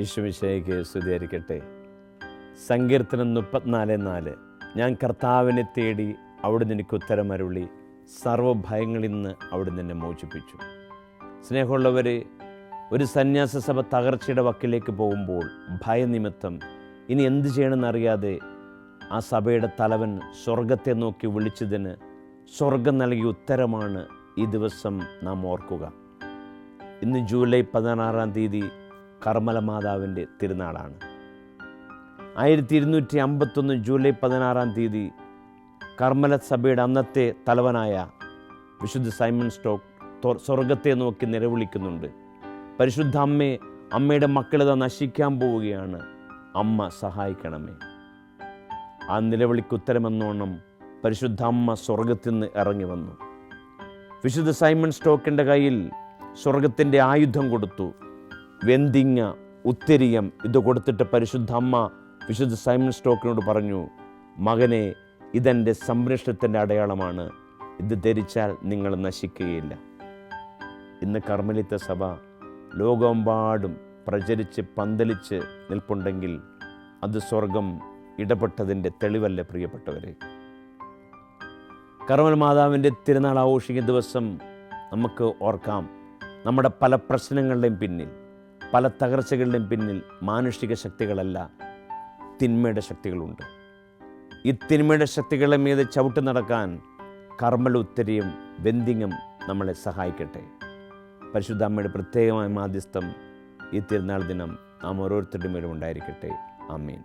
യേശുമിശയ്ക്ക് സ്തുതിയായിരിക്കട്ടെ. സങ്കീർത്തനം മുപ്പത്തിനാല് നാല്. ഞാൻ കർത്താവിനെ തേടി അവിടുന്ന് എനിക്ക് ഉത്തരമരുളി സർവഭയങ്ങളിൽ നിന്ന് അവിടുന്ന് എന്നെ മോചിപ്പിച്ചു. സ്നേഹമുള്ളവർ ഒരു സന്യാസ സഭ തകർച്ചയുടെ വക്കിലേക്ക് പോകുമ്പോൾ ഭയനിമിത്തം ഇനി എന്ത് ചെയ്യണമെന്നറിയാതെ ആ സഭയുടെ തലവൻ സ്വർഗത്തെ നോക്കി വിളിച്ചതിന് സ്വർഗം നൽകിയ ഉത്തരമാണ് ഈ ദിവസം നാം ഓർക്കുക. ഇന്ന് ജൂലൈ പതിനാറാം തീയതി കർമ്മല മാതാവിന്റെ തിരുനാളാണ്. ആയിരത്തി ഇരുന്നൂറ്റി അമ്പത്തൊന്ന് ജൂലൈ പതിനാറാം തീയതി കർമ്മല സഭയുടെ അന്നത്തെ തലവനായ വിശുദ്ധ സൈമൺ സ്റ്റോക്ക് സ്വർഗത്തെ നോക്കി നിലവിളിക്കുന്നുണ്ട്. പരിശുദ്ധ അമ്മേ അമ്മയുടെ മക്കളിത നശിക്കാൻ പോവുകയാണ്. അമ്മ സഹായിക്കണമേ. ആ നിലവിളിക്ക് ഉത്തരമെന്നോണം പരിശുദ്ധ അമ്മ സ്വർഗത്തിൽ നിന്ന് ഇറങ്ങി വന്നു. വിശുദ്ധ സൈമൺ സ്റ്റോക്കിന്റെ കയ്യിൽ സ്വർഗത്തിന്റെ ആയുധം കൊടുത്തു. വെന്തിങ്ങ ഉത്തരീയം ഇത് കൊടുത്തിട്ട് പരിശുദ്ധ അമ്മ വിശുദ്ധ സൈമൺ സ്റ്റോക്കിനോട് പറഞ്ഞു മകനെ ഇതെന്റെ സംരക്ഷണത്തിന്റെ അടയാളമാണ്. ഇത് ധരിച്ചാൽ നിങ്ങൾ നശിക്കുകയില്ല. ഇന്ന് കർമ്മലിത്ത സഭ ലോകമെമ്പാടും പ്രചരിച്ച് പന്തലിച്ച് നിൽപ്പുണ്ടെങ്കിൽ അത് സ്വർഗം ഇടപെട്ടതിന്റെ തെളിവല്ല പ്രിയപ്പെട്ടവരെ. കർമ്മൽ മാതാവിന്റെ തിരുനാൾ ആഘോഷിക്കുന്ന ദിവസം നമുക്ക് ഓർക്കാം നമ്മുടെ പല പ്രശ്നങ്ങളുടെയും പിന്നിൽ. പല തകർച്ചകളുടെയും പിന്നിൽ മാനുഷിക ശക്തികളല്ല തിന്മയുടെ ശക്തികളുണ്ട്. ഈ തിന്മയുടെ ശക്തികളെ മീതെ ചവിട്ടി നടക്കാൻ കർമ്മലുത്തരിയും ബന്ധിങ്ങും നമ്മളെ സഹായിക്കട്ടെ. പരിശുദ്ധ അമ്മയുടെ പ്രത്യേകമായ മാധ്യസ്ഥം ഈ തിരുനാൾ ദിനം നാം ഓരോരുത്തരുടെ മേലും ഉണ്ടായിരിക്കട്ടെ. ആമീൻ.